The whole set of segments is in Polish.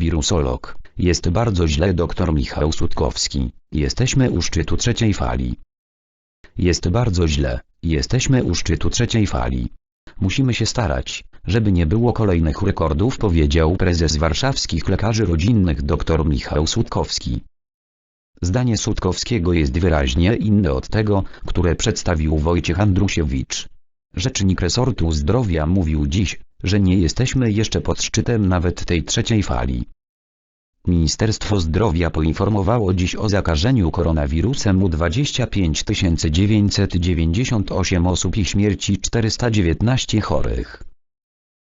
wirusolog. Jest bardzo źle dr Michał Sutkowski. Jesteśmy u szczytu trzeciej fali. Jest bardzo źle. Jesteśmy u szczytu trzeciej fali. Musimy się starać, żeby nie było kolejnych rekordów powiedział prezes warszawskich lekarzy rodzinnych dr Michał Sutkowski. Zdanie Sutkowskiego jest wyraźnie inne od tego, które przedstawił Wojciech Andrusiewicz. Rzecznik resortu zdrowia mówił dziś, że nie jesteśmy jeszcze pod szczytem nawet tej trzeciej fali. Ministerstwo Zdrowia poinformowało dziś o zakażeniu koronawirusem u 25 998 osób i śmierci 419 chorych.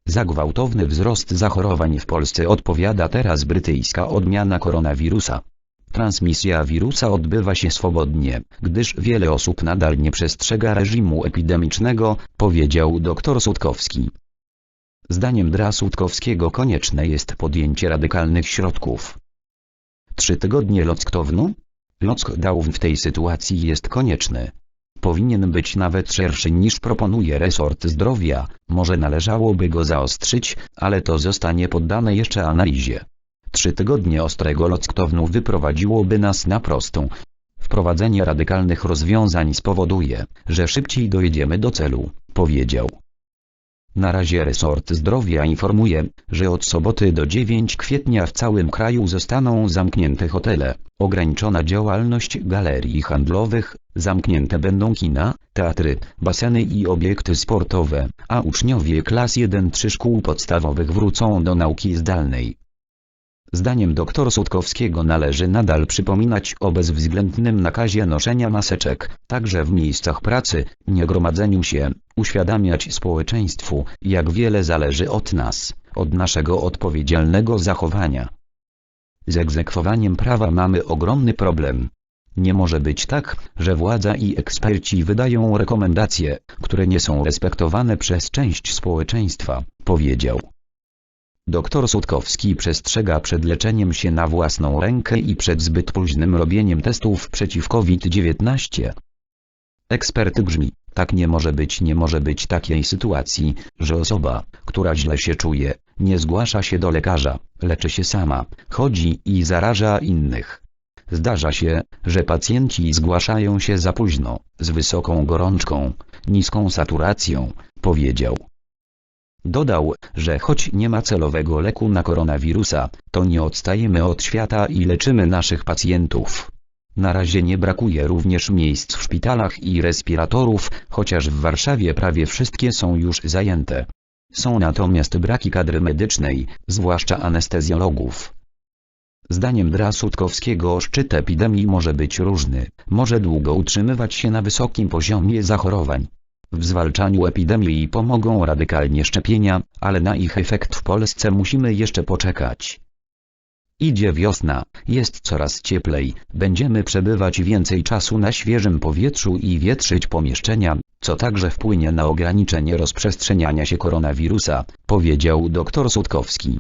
Za gwałtowny wzrost zachorowań w Polsce odpowiada teraz brytyjska odmiana koronawirusa. Transmisja wirusa odbywa się swobodnie, gdyż wiele osób nadal nie przestrzega reżimu epidemicznego, powiedział dr Sutkowski. Zdaniem Dra Sutkowskiego konieczne jest podjęcie radykalnych środków. Trzy tygodnie lockdownu? Lockdown w tej sytuacji jest konieczny. Powinien być nawet szerszy niż proponuje resort zdrowia, może należałoby go zaostrzyć, ale to zostanie poddane jeszcze analizie. Trzy tygodnie ostrego lockdownu wyprowadziłoby nas na prostą. Wprowadzenie radykalnych rozwiązań spowoduje, że szybciej dojedziemy do celu, powiedział. Na razie resort zdrowia informuje, że od soboty do 9 kwietnia w całym kraju zostaną zamknięte hotele, ograniczona działalność galerii handlowych, zamknięte będą kina, teatry, baseny i obiekty sportowe, a uczniowie klas 1-3 szkół podstawowych wrócą do nauki zdalnej. Zdaniem dr Sutkowskiego należy nadal przypominać o bezwzględnym nakazie noszenia maseczek, także w miejscach pracy, nie gromadzeniu się, uświadamiać społeczeństwu, jak wiele zależy od nas, od naszego odpowiedzialnego zachowania. Z egzekwowaniem prawa mamy ogromny problem. Nie może być tak, że władza i eksperci wydają rekomendacje, które nie są respektowane przez część społeczeństwa, powiedział. Doktor Sutkowski przestrzega przed leczeniem się na własną rękę i przed zbyt późnym robieniem testów przeciw COVID-19. Ekspert grzmi, tak nie może być nie może być takiej sytuacji, że osoba, która źle się czuje, nie zgłasza się do lekarza, leczy się sama, chodzi i zaraża innych. Zdarza się, że pacjenci zgłaszają się za późno, z wysoką gorączką, niską saturacją, powiedział. Dodał, że choć nie ma celowego leku na koronawirusa, to nie odstajemy od świata i leczymy naszych pacjentów. Na razie nie brakuje również miejsc w szpitalach i respiratorów, chociaż w Warszawie prawie wszystkie są już zajęte. Są natomiast braki kadry medycznej, zwłaszcza anestezjologów. Zdaniem Dra Sutkowskiego szczyt epidemii może być różny, może długo utrzymywać się na wysokim poziomie zachorowań. W zwalczaniu epidemii pomogą radykalnie szczepienia, ale na ich efekt w Polsce musimy jeszcze poczekać. Idzie wiosna, jest coraz cieplej, będziemy przebywać więcej czasu na świeżym powietrzu i wietrzyć pomieszczenia, co także wpłynie na ograniczenie rozprzestrzeniania się koronawirusa, powiedział dr Sutkowski.